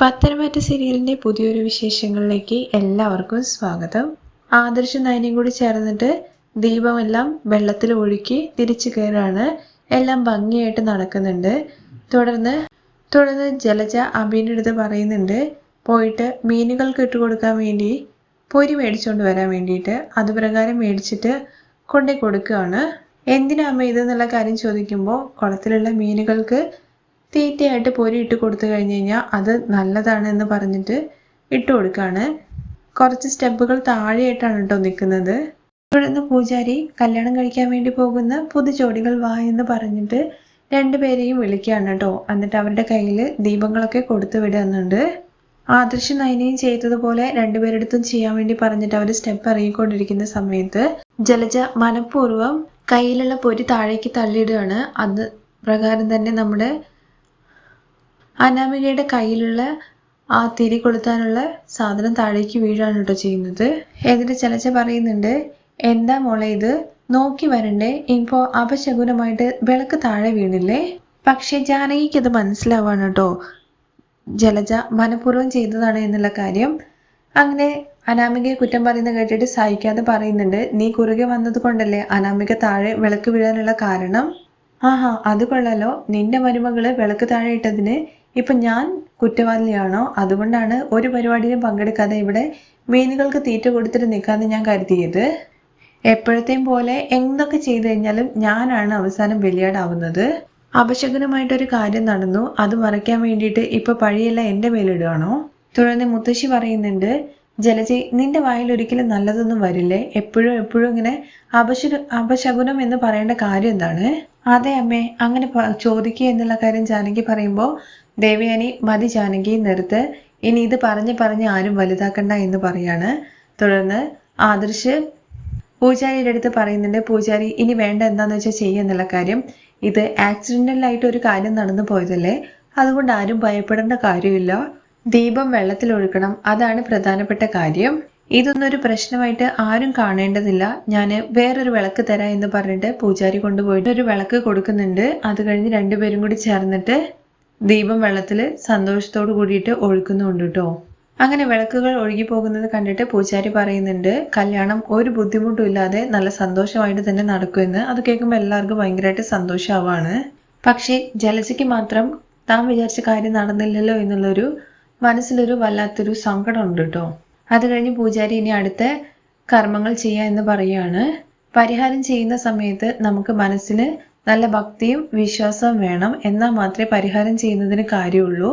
പത്തനംതിട്ട സീരിയലിന്റെ പുതിയൊരു വിശേഷങ്ങളിലേക്ക് എല്ലാവർക്കും സ്വാഗതം. ആദർശ നയനയും കൂടി ചേർന്നിട്ട് ദീപമെല്ലാം വെള്ളത്തിൽ ഒഴുക്കി തിരിച്ചു കയറാണ് എല്ലാം ഭംഗിയായിട്ട് നടക്കുന്നുണ്ട്. തുടർന്ന് തുടർന്ന് ജലജ അബീന്റെ പറയുന്നുണ്ട് പോയിട്ട് മീനുകൾക്ക് ഇട്ട് കൊടുക്കാൻ വേണ്ടി പൊരി മേടിച്ചുകൊണ്ട് വരാൻ വേണ്ടിയിട്ട് അതുപ്രകാരം മേടിച്ചിട്ട് കൊണ്ടേ കൊടുക്കുകയാണ്. എന്തിനാ അമ്മ ഇതെന്നുള്ള കാര്യം ചോദിക്കുമ്പോൾ കുളത്തിലുള്ള മീനുകൾക്ക് തീറ്റയായിട്ട് പൊരി ഇട്ട് കൊടുത്തു കഴിഞ്ഞ് കഴിഞ്ഞാൽ അത് നല്ലതാണ് എന്ന് പറഞ്ഞിട്ട് ഇട്ട് കൊടുക്കുകയാണ് കുറച്ച് സ്റ്റെപ്പുകൾ താഴെയായിട്ടാണ് കേട്ടോ നിൽക്കുന്നത്. തുടർന്ന് പൂജാരി കല്യാണം കഴിക്കാൻ വേണ്ടി പോകുന്ന പുതു ജോഡികൾ വാ എന്ന് പറഞ്ഞിട്ട് രണ്ടുപേരെയും വിളിക്കുകയാണ് കേട്ടോ എന്നിട്ട് അവരുടെ കയ്യിൽ ദീപങ്ങളൊക്കെ കൊടുത്തു വിടുന്നുണ്ട്. ആദർശ നയനയും ചെയ്തതുപോലെ രണ്ടുപേരെടുത്തും ചെയ്യാൻ വേണ്ടി പറഞ്ഞിട്ട് അവർ സ്റ്റെപ്പ് ഇറങ്ങിക്കൊണ്ടിരിക്കുന്ന സമയത്ത് ജലജ മനഃപൂർവം കയ്യിലുള്ള പൊരി താഴേക്ക് തള്ളിയിടുകയാണ്. അത് പ്രകാരം തന്നെ നമ്മുടെ അനാമികയുടെ കയ്യിലുള്ള ആ തിരി കൊളുത്താനുള്ള സാധനം താഴേക്ക് വീഴാണ് കേട്ടോ ചെയ്യുന്നത്. എന്നിട്ട് ചലച്ച പറയുന്നുണ്ട് എന്താ മോളെ ഇത്? നോക്കി വരണ്ടേ? ഇപ്പോ അപശകുനമായിട്ട് വിളക്ക് താഴെ വീണില്ലേ? പക്ഷെ ജാനകിക്ക് അത് മനസ്സിലാവാണ് കേട്ടോ. ജലജ മനഃപൂർവം ചെയ്തതാണ് എന്നുള്ള കാര്യം. അങ്ങനെ അനാമികയെ കുറ്റം പറയുന്നത് കേട്ടിട്ട് സഹിക്കാതെ പറയുന്നുണ്ട് നീ കുറുകെ വന്നത് കൊണ്ടല്ലേ അനാമിക താഴെ വിളക്ക് വീഴാനുള്ള കാരണം? ആഹാ അത് കൊള്ളാലോ. നിന്റെ മരുമകൾ വിളക്ക് താഴെ ഇട്ടതിന് ഇപ്പൊ ഞാൻ കുറ്റവാളിയാണോ? അതുകൊണ്ടാണ് ഒരു പരിപാടിയിലും പങ്കെടുക്കാതെ ഇവിടെ മീനുകൾക്ക് തീറ്റ കൊടുത്തിട്ട് നിൽക്കാന്ന് ഞാൻ കരുതിയത്. എപ്പോഴത്തെയും പോലെ എന്തൊക്കെ ചെയ്തു കഴിഞ്ഞാലും ഞാനാണ് അവസാനം ബലിയാടാവുന്നത്. അപശകനമായിട്ടൊരു കാര്യം നടന്നു. അത് മറയ്ക്കാൻ വേണ്ടിയിട്ട് ഇപ്പൊ പഴിയെല്ലാം എന്റെ മേലിടുകയാണോ തുടർന്ന് മുത്തശ്ശി പറയുന്നുണ്ട് ജലജി നിന്റെ വായിൽ ഒരിക്കലും നല്ലതൊന്നും വരില്ലേ. എപ്പോഴും എപ്പോഴും ഇങ്ങനെ അപശു അപശകുനം എന്ന് പറയേണ്ട കാര്യം എന്താണ്? അതെ അമ്മേ അങ്ങനെ ചോദിക്കുക എന്നുള്ള കാര്യം ജാനകി പറയുമ്പോൾ ദേവയാനി മതി ജാനകി നിർത്ത്. ഇനി ഇത് പറഞ്ഞ് പറഞ്ഞ് ആരും വലുതാക്കണ്ട എന്ന് പറയാണ്. തുടർന്ന് ആദർശ് പൂജാരിയുടെ അടുത്ത് പറയുന്നുണ്ട് പൂജാരി ഇനി വേണ്ട എന്താന്ന് വെച്ചാൽ ചെയ്യുന്നുള്ള കാര്യം. ഇത് ആക്സിഡന്റലായിട്ട് ഒരു കാര്യം നടന്നു പോയതല്ലേ? അതുകൊണ്ട് ആരും ഭയപ്പെടേണ്ട കാര്യമില്ല. ദീപം വെള്ളത്തിൽ ഒഴുക്കണം. അതാണ് പ്രധാനപ്പെട്ട കാര്യം. ഇതൊന്നും ഒരു പ്രശ്നമായിട്ട് ആരും കാണേണ്ടതില്ല. ഞാൻ വേറൊരു വിളക്ക് തരാം എന്ന് പറഞ്ഞിട്ട് പൂജാരി കൊണ്ടുപോയിട്ട് ഒരു വിളക്ക് കൊടുക്കുന്നുണ്ട്. അത് കഴിഞ്ഞ് രണ്ടുപേരും കൂടി ചേർന്നിട്ട് ദീപം വെള്ളത്തിൽ സന്തോഷത്തോട് കൂടിയിട്ട് ഒഴുക്കുന്നുണ്ട് കേട്ടോ അങ്ങനെ വിളക്കുകൾ ഒഴുകി പോകുന്നത് കണ്ടിട്ട് പൂജാരി പറയുന്നുണ്ട് കല്യാണം ഒരു ബുദ്ധിമുട്ടും ഇല്ലാതെ നല്ല സന്തോഷമായിട്ട് തന്നെ നടക്കുമെന്ന് അത് കേൾക്കുമ്പോൾ എല്ലാവർക്കും ഭയങ്കരമായിട്ട് സന്തോഷമാവാണ് പക്ഷേ ജലജയ്ക്ക് മാത്രം താൻ വിചാരിച്ച കാര്യം നടന്നില്ലല്ലോ എന്നുള്ളൊരു മനസ്സിലൊരു വല്ലാത്തൊരു സങ്കടം ഉണ്ട് കേട്ടോ അത് കഴിഞ്ഞ് പൂജാരി ഇനി അടുത്ത കർമ്മങ്ങൾ ചെയ്യുക എന്ന് പറയുകയാണ് പരിഹാരം ചെയ്യുന്ന സമയത്ത് നമുക്ക് മനസ്സിന് നല്ല ഭക്തിയും വിശ്വാസവും വേണം. എന്നാൽ മാത്രമേ പരിഹാരം ചെയ്യുന്നതിന് കാര്യമുള്ളൂ.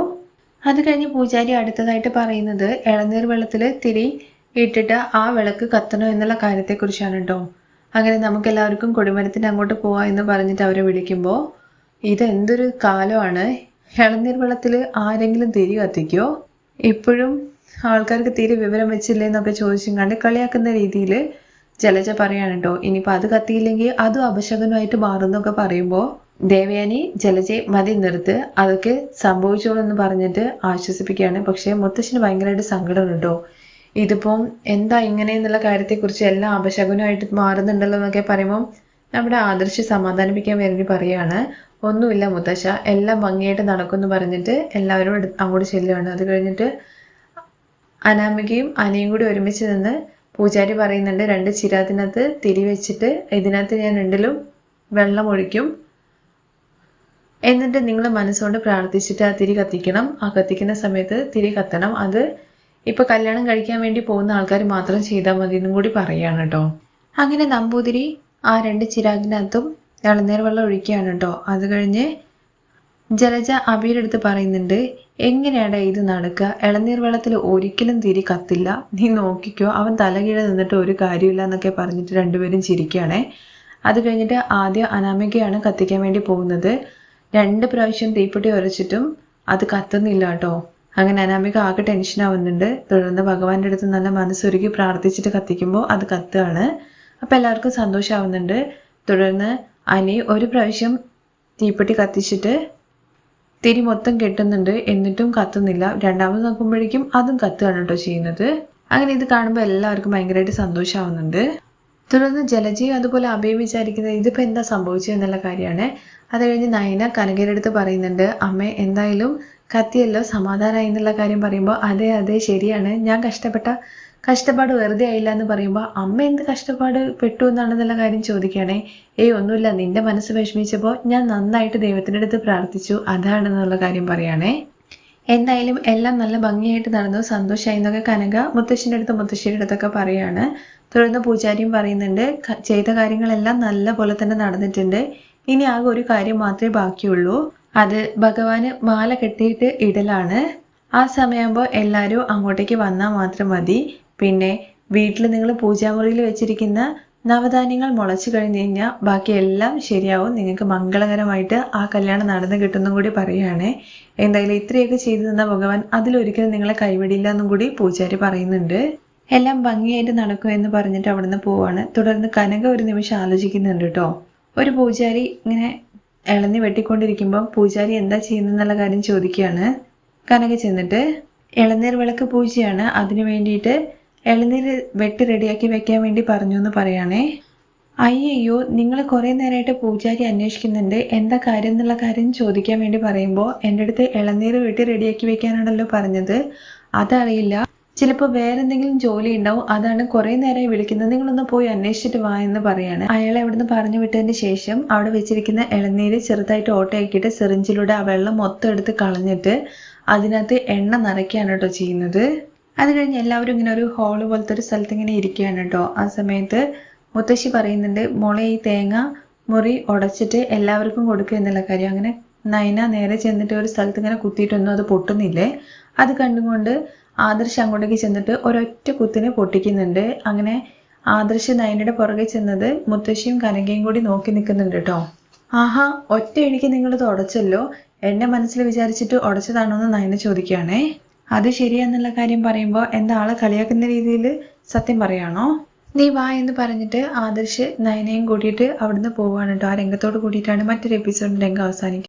അത് കഴിഞ്ഞ് പൂജാരി അടുത്തതായിട്ട് പറയുന്നത് ഇളനീർ വെള്ളത്തിൽ തിരി ഇട്ടിട്ട് ആ വിളക്ക് കത്തണോ എന്നുള്ള കാര്യത്തെക്കുറിച്ചാണ് കേട്ടോ അങ്ങനെ നമുക്ക് എല്ലാവർക്കും കൊടിമരത്തിന് അങ്ങോട്ട് പോവാ എന്ന് പറഞ്ഞിട്ട് അവരെ വിളിക്കുമ്പോൾ ഇത് എന്തൊരു കാലമാണ്? ഇളനീർ വെള്ളത്തിൽ ആരെങ്കിലും തിരി കത്തിക്കോ? ഇപ്പോഴും ആൾക്കാർക്ക് തീരെ വിവരം വെച്ചില്ലേ എന്നൊക്കെ ചോദിച്ചും കണ്ട് കളിയാക്കുന്ന രീതിയിൽ ജലജ പറയാണ് കേട്ടോ ഇനിയിപ്പോൾ അത് കത്തിയില്ലെങ്കിൽ അതും അപശകനമായിട്ട് മാറുന്നൊക്കെ പറയുമ്പോൾ ദേവയാനി ജലജയെ മതി നിർത്ത് അതൊക്കെ സംഭവിച്ചോളൂ എന്ന് പറഞ്ഞിട്ട് ആശ്വസിപ്പിക്കുകയാണ്. പക്ഷേ മുത്തശ്ശന് ഭയങ്കരമായിട്ട് സങ്കടം കേട്ടോ ഇതിപ്പം എന്താ ഇങ്ങനെ എന്നുള്ള കാര്യത്തെക്കുറിച്ച് എല്ലാം അപശകുനമായിട്ട് മാറുന്നുണ്ടല്ലോ എന്നൊക്കെ പറയുമ്പോൾ നമ്മുടെ ആദർശ് സമാധാനിപ്പിക്കാൻ വേണ്ടി പറയാണ് ഒന്നുമില്ല മുത്തശ്ശ എല്ലാം ഭംഗിയായിട്ട് നടക്കുമെന്ന് പറഞ്ഞിട്ട് എല്ലാവരും അങ്ങോട്ട് ചെല്ലുകയാണ്. അത് കഴിഞ്ഞിട്ട് അനാമികയും അനിയും കൂടി ഒരുമിച്ച് നിന്ന് പൂജാരി പറയുന്നുണ്ട് രണ്ട് ചിരാതിനകത്ത് തിരി വെച്ചിട്ട് ഇതിനകത്ത് ഞാൻ രണ്ടിലും വെള്ളം ഒഴിക്കും. എന്നിട്ട് നിങ്ങൾ മനസ്സുകൊണ്ട് പ്രാർത്ഥിച്ചിട്ട് ആ തിരി കത്തിക്കണം. ആ കത്തിക്കുന്ന സമയത്ത് തിരി കത്തണം. അത് ഇപ്പൊ കല്യാണം കഴിക്കാൻ വേണ്ടി പോകുന്ന ആൾക്കാർ മാത്രം ചെയ്താൽ മതി എന്നും കൂടി പറയാണ് കേട്ടോ. അങ്ങനെ നമ്പൂതിരി ആ രണ്ട് ചിരാഗിനകത്തും ഇളനീർ വെള്ളം ഒഴിക്കുകയാണ് കേട്ടോ. അത് കഴിഞ്ഞ് ജലജ അബിയുടെ അടുത്ത് പറയുന്നുണ്ട് എങ്ങനെയാടാ ഇത് നടക്കുക? ഇളനീർ വെള്ളത്തിൽ ഒരിക്കലും തിരി കത്തില്ല. നീ നോക്കിക്കോ അവൻ തലകീഴ നിന്നിട്ട് ഒരു കാര്യമില്ല എന്നൊക്കെ പറഞ്ഞിട്ട് രണ്ടുപേരും ചിരിക്കുകയാണേ. അത് കഴിഞ്ഞിട്ട് ആദ്യം അനാമികയാണ് കത്തിക്കാൻ വേണ്ടി പോകുന്നത്. രണ്ട് പ്രാവശ്യം തീപ്പെട്ടി ഉരച്ചിട്ടും അത് കത്തുന്നില്ല കേട്ടോ. അങ്ങനെ അനാമിക ആകെ ടെൻഷൻ ആവുന്നുണ്ട്. തുടർന്ന് ഭഗവാന്റെ അടുത്ത് നല്ല മനസ്സൊരുക്കി പ്രാർത്ഥിച്ചിട്ട് കത്തിക്കുമ്പോൾ അത് കത്തുകയാണ്. അപ്പം എല്ലാവർക്കും സന്തോഷമാവുന്നുണ്ട് തുടർന്ന് അനി ഒരു പ്രാവശ്യം തീപ്പെട്ടി കത്തിച്ചിട്ട് തിരി മൊത്തം കെട്ടുന്നുണ്ട്. എന്നിട്ടും കത്തുന്നില്ല. രണ്ടാമത് നോക്കുമ്പോഴേക്കും അതും കത്തുകയാണ് കേട്ടോ ചെയ്യുന്നത്. അങ്ങനെ ഇത് കാണുമ്പോൾ എല്ലാവർക്കും ഭയങ്കരമായിട്ട് സന്തോഷമാവുന്നുണ്ട് തുടർന്ന് ജലജയും അതുപോലെ അഭയം വിചാരിക്കുന്നത് ഇതിപ്പോൾ എന്താ സംഭവിച്ചു എന്നുള്ള കാര്യമാണ്. അത് കഴിഞ്ഞ് നയന കനകയുടെ പറയുന്നുണ്ട് അമ്മ എന്തായാലും കത്തിയല്ലോ സമാധാനമായി എന്നുള്ള കാര്യം പറയുമ്പോൾ അതെ അതെ ശരിയാണ്. ഞാൻ കഷ്ടപ്പെട്ട കഷ്ടപ്പാട് വെറുതെ ആയില്ല എന്ന് പറയുമ്പോൾ അമ്മ എന്ത് കഷ്ടപ്പാട് പെട്ടു എന്നാണെന്നുള്ള കാര്യം ചോദിക്കുകയാണേ ഏയ് ഒന്നുമില്ല. നിന്റെ മനസ്സ് വിഷമിച്ചപ്പോൾ ഞാൻ നന്നായിട്ട് ദൈവത്തിന്റെ അടുത്ത് പ്രാർത്ഥിച്ചു. അതാണെന്നുള്ള കാര്യം പറയുകയാണേ എന്തായാലും എല്ലാം നല്ല ഭംഗിയായിട്ട് നടന്നു. സന്തോഷമായി എന്നൊക്കെ കനക മുത്തശ്ശിന്റെ അടുത്ത് മുത്തശ്ശിയുടെ അടുത്തൊക്കെ പറയാണ്. തുടർന്ന് പൂജാരിയും പറയുന്നുണ്ട് ചെയ്ത കാര്യങ്ങളെല്ലാം നല്ല പോലെ തന്നെ നടന്നിട്ടുണ്ട്. ഇനി ആകെ ഒരു കാര്യം മാത്രമേ ബാക്കിയുള്ളൂ. അത് ഭഗവാന് മാല കെട്ടിയിട്ട് ഇടലാണ്. ആ സമയമാകുമ്പോൾ എല്ലാവരും അങ്ങോട്ടേക്ക് വന്നാൽ മാത്രം മതി. പിന്നെ വീട്ടിൽ നിങ്ങൾ പൂജാമുറിയിൽ വെച്ചിരിക്കുന്ന നവധാന്യങ്ങൾ മുളച്ചു കഴിഞ്ഞു കഴിഞ്ഞാൽ ബാക്കിയെല്ലാം ശരിയാവും. നിങ്ങൾക്ക് മംഗളകരമായിട്ട് ആ കല്യാണം നടന്നു കിട്ടുന്നും കൂടി പറയുകയാണേ എന്തായാലും ഇത്രയൊക്കെ ചെയ്തു തന്ന ഭഗവാൻ അതിലൊരിക്കലും നിങ്ങളെ കൈവിടില്ല എന്നും കൂടി പൂജാരി പറയുന്നുണ്ട്. എല്ലാം ഭംഗിയായിട്ട് നടക്കും എന്ന് പറഞ്ഞിട്ട് അവിടുന്ന് പോവാണ്. തുടർന്ന് കനക ഒരു നിമിഷം ആലോചിക്കുന്നുണ്ട് കേട്ടോ. ഒരു പൂജാരി ഇങ്ങനെ ഇളഞ്ഞു വെട്ടിക്കൊണ്ടിരിക്കുമ്പോൾ പൂജാരി എന്താ ചെയ്യുന്നെന്നുള്ള കാര്യം ചോദിക്കുകയാണ്. കനക ചെന്നിട്ട് ഇളനീർ വിളക്ക് പൂജയാണ്. അതിനു വേണ്ടിയിട്ട് ഇളനീർ വെട്ടി റെഡിയാക്കി വെക്കാൻ വേണ്ടി പറഞ്ഞു എന്ന് പറയുകയാണേ അയ്യയ്യോ നിങ്ങൾ കുറേ നേരമായിട്ട് പൂജാരി അന്വേഷിക്കുന്നുണ്ട്. എന്താ കാര്യം എന്നുള്ള കാര്യം ചോദിക്കാൻ വേണ്ടി പറയുമ്പോൾ എന്റെ അടുത്ത് ഇളനീര് വെട്ടി റെഡിയാക്കി വെക്കാനാണല്ലോ പറഞ്ഞത്. അതറിയില്ല. ചിലപ്പോൾ വേറെ എന്തെങ്കിലും ജോലി ഉണ്ടാവും. അതാണ് കുറേ നേരമായി വിളിക്കുന്നത്. നിങ്ങളൊന്ന് പോയി അന്വേഷിച്ചിട്ട് വാ എന്ന് പറയാണ്. അയാളെ അവിടുന്ന് പറഞ്ഞു വിട്ടതിന് ശേഷം അവിടെ വെച്ചിരിക്കുന്ന ഇളനീര് ചെറുതായിട്ട് ഓട്ടയാക്കിയിട്ട് സിറിഞ്ചിലൂടെ ആ വെള്ളം മൊത്തം എടുത്ത് കളഞ്ഞിട്ട് അതിനകത്ത് എണ്ണ നിറയ്ക്കുകയാണ് കേട്ടോ ചെയ്യുന്നത്. അത് കഴിഞ്ഞ് എല്ലാവരും ഇങ്ങനെ ഒരു ഹോൾ പോലത്തെ ഒരു സ്ഥലത്ത് ഇങ്ങനെ ഇരിക്കുകയാണ് കേട്ടോ ആ സമയത്ത് മുത്തശ്ശി പറയുന്നുണ്ട് മോളെ ഈ തേങ്ങ മുറി ഉടച്ചിട്ട് എല്ലാവർക്കും കൊടുക്കുക എന്നുള്ള കാര്യം. അങ്ങനെ നൈന നേരെ ചെന്നിട്ട് ഒരു സ്ഥലത്ത് ഇങ്ങനെ കുത്തിയിട്ടൊന്നും അത് പൊട്ടുന്നില്ലേ? അത് കണ്ടുകൊണ്ട് ആദർശ് അങ്ങോട്ടേക്ക് ചെന്നിട്ട് ഒരൊറ്റ കുത്തിനെ പൊട്ടിക്കുന്നുണ്ട്. അങ്ങനെ ആദർശ് നൈനയുടെ പുറകെ ചെന്നത് മുത്തശ്ശിയും കനകയും കൂടി നോക്കി നിൽക്കുന്നുണ്ട് കേട്ടോ ആഹാ ഒറ്റ എനിക്ക് നിങ്ങൾ തുടച്ചല്ലോ എന്നെ മനസ്സിൽ വിചാരിച്ചിട്ട് ഉടച്ചതാണോ എന്ന് നയന ചോദിക്കുകയാണേ. അത് ശരിയാന്നുള്ള കാര്യം പറയുമ്പോൾ എന്താ ആളെ കളിയാക്കുന്ന രീതിയിൽ സത്യം പറയാണോ? നീ വാ എന്ന് പറഞ്ഞിട്ട് ആദർശ് നയനയും കൂടിയിട്ട് അവിടുന്ന് പോവാണ് കേട്ടോ ആ രംഗത്തോട് കൂടിയിട്ടാണ് മറ്റൊരു എപ്പിസോഡിന്റെ രംഗം അവസാനിക്കുന്നത്.